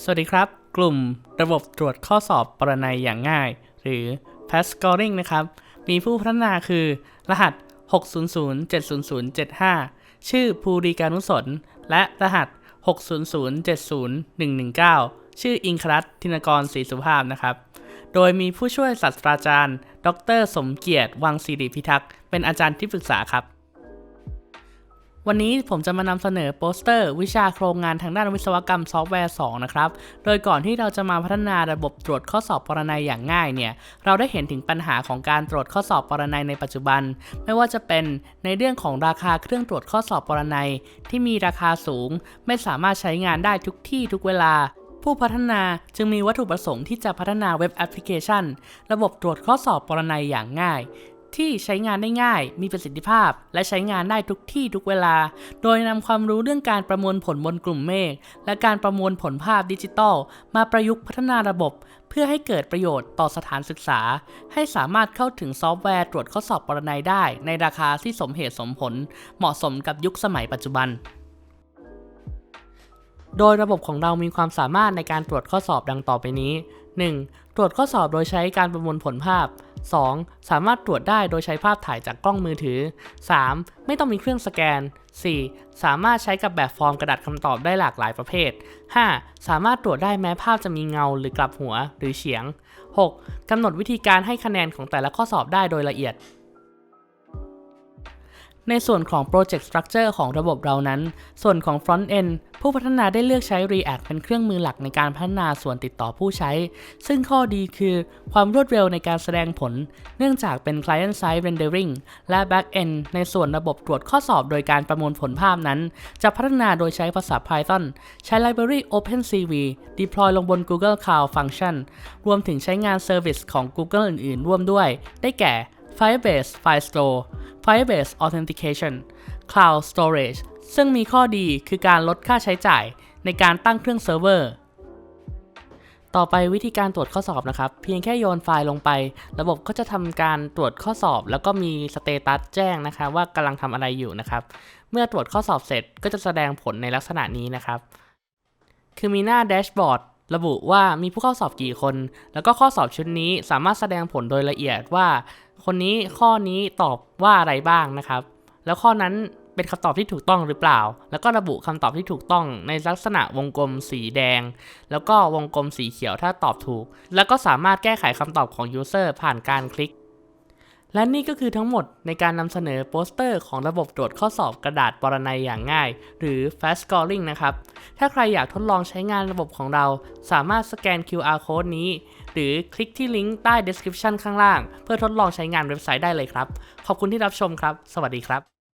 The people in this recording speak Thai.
สวัสดีครับ กลุ่มระบบตรวจข้อสอบปรนัยอย่างง่าย หรือ Pass Scoring นะครับ มีผู้พัฒนาคือ รหัส 6007075 ชื่อภูริการุสน และรหัส 600-70119ชื่ออิงครัตธินกรศรีสุภาพนะครับ โดยมีผู้ช่วยศาสตราจารย์ ดร สมเกียรติ วังศิริพิทักษ์ เป็นอาจารย์ที่ปรึกษาครับ วันนี้ผมจะมานำเสนอโปสเตอร์ วิชาโครงงานทางด้านวิศวกรรมซอฟต์แวร์ 2 นะครับ โดยก่อนที่เราจะมาพัฒนาระบบตรวจข้อสอบปรนัยอย่างง่ายเนี่ย เราได้เห็นถึงปัญหาของการตรวจข้อสอบปรนัยในปัจจุบัน ไม่ว่าจะเป็นในเรื่องของราคาเครื่องตรวจข้อสอบปรนัย ที่มีราคาสูง ไม่สามารถใช้งานได้ทุกที่ทุกเวลาผู้พัฒนาจึงมีวัตถุประสงค์ที่จะพัฒนาเว็บแอปพลิเคชัน ระบบตรวจข้อสอบปรนัยอย่างง่าย ที่ใช้งานได้ง่าย มีประสิทธิภาพ และใช้งานได้ทุกที่ทุกเวลา โดยนำความรู้เรื่องการประมวลผลบนกลุ่มเมฆและการประมวลผลภาพดิจิตอลมาประยุกต์พัฒนาระบบ เพื่อให้เกิดประโยชน์ต่อสถานศึกษา ให้สามารถเข้าถึงซอฟต์แวร์ตรวจข้อสอบปรนัยได้ ในราคาที่สมเหตุสมผล เหมาะสมกับยุคสมัยปัจจุบันโดยระบบของเรามีความสามารถในการตรวจข้อสอบดังต่อไปนี้ 1. ตรวจข้อสอบโดยใช้การประมวลผลภาพ 2. สามารถตรวจได้โดยใช้ภาพถ่ายจากกล้องมือถือ 3. ไม่ต้องมีเครื่องสแกน 4. สามารถใช้กับแบบฟอร์มกระดาษคำตอบได้หลากหลายประเภท 5. สามารถตรวจได้แม้ภาพจะมีเงาหรือกลับหัวหรือเฉียง 6. กำหนดวิธีการให้คะแนนของแต่ละข้อสอบได้โดยละเอียด ในส่วนของ Project Structure ของระบบเรานั้น ส่วนของ Front End ผู้พัฒนาได้เลือกใช้ React เป็นเครื่องมือหลักในการพัฒนาส่วนติดต่อผู้ใช้ ซึ่งข้อดีคือความรวดเร็วในการแสดงผล เนื่องจากเป็น Client Side Rendering และ Back End ในส่วนระบบตรวจข้อสอบโดยการประมวลผลภาพนั้น จะพัฒนาโดยใช้ภาษา Python ใช้ Library OpenCV deploy ลงบน Google Cloud Function รวมถึงใช้งาน Service ของ Google อื่น ๆ ร่วมด้วย ได้แก่ Firebase File Store Firebase Authentication Cloud Storage ซึ่งมีข้อดีคือการลดค่าใช้จ่ายในการตั้งเครื่องเซิร์ฟเวอร์ ต่อไปวิธีการตรวจข้อสอบนะครับ เพียงแค่โยนไฟล์ลงไป ระบบก็จะทำการตรวจข้อสอบ แล้วก็มีสเตตัสแจ้งนะคะว่ากำลังทำอะไรอยู่นะครับ เมื่อตรวจข้อสอบเสร็จก็จะแสดงผลในลักษณะนี้นะครับ คือมีหน้าแดชบอร์ดระบุว่ามีผู้เข้าสอบกี่คน แล้วก็ข้อสอบชุดนี้สามารถแสดงผลโดยละเอียดว่า คนนี้ข้อนี้ตอบว่าอะไรบ้างนะครับ แล้วข้อนั้นเป็นคำตอบที่ถูกต้องหรือเปล่า แล้วก็ระบุคำตอบที่ถูกต้องในลักษณะวงกลมสีแดง แล้วก็วงกลมสีเขียวถ้าตอบถูก แล้วก็สามารถแก้ไขคำตอบของยูเซอร์ผ่านการคลิก และนี่ก็คือทั้งหมดในการนำเสนอโปสเตอร์ของระบบตรวจข้อสอบกระดาษปรนัยอย่างง่าย หรือ Fast Scoring นะครับ ถ้าใครอยากทดลองใช้งานระบบของเรา สามารถสแกน QR code นี้ หรือคลิกที่ลิงก์ใต้ description ข้างล่าง เพื่อทดลองใช้งานเว็บไซต์ได้เลยครับ ขอบคุณที่รับชมครับ สวัสดีครับ